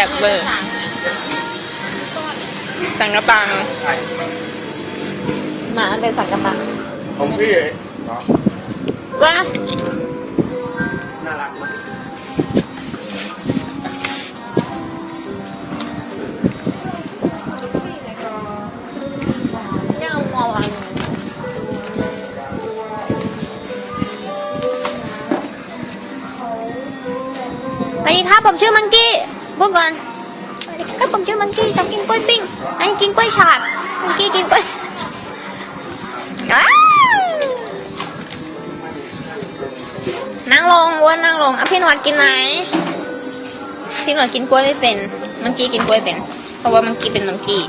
ซ่บเวอร์สังกะปังหมาเป็นสังกะปังของพี่ว้าน่ารักมากเนี่ยเอางอวางสวัสดีครับ ผมชื่อมังกี้ พูดก่อนก็ผมชื่อมังกี้ชอบกินกล้วยปิ้งอันกินกล้วยฉาบมังกี้กินกล้วยนั่งลงอ้วนนั่งลงเอาพี่หนวดกินไหมพี่หนวดกินกล้วยไม่เป็น มังกี้กินกล้วยเป็น เพราะว่ามังกี้เป็นมังกี้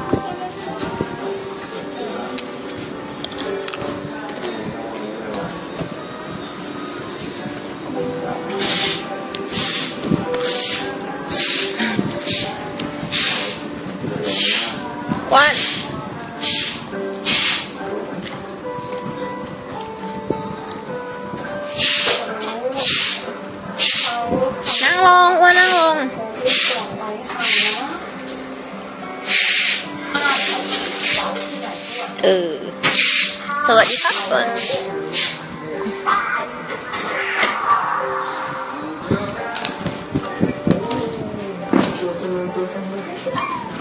One. Năng lông, qua năng lông. Ừ. Sao lại đi tắt rồi? เ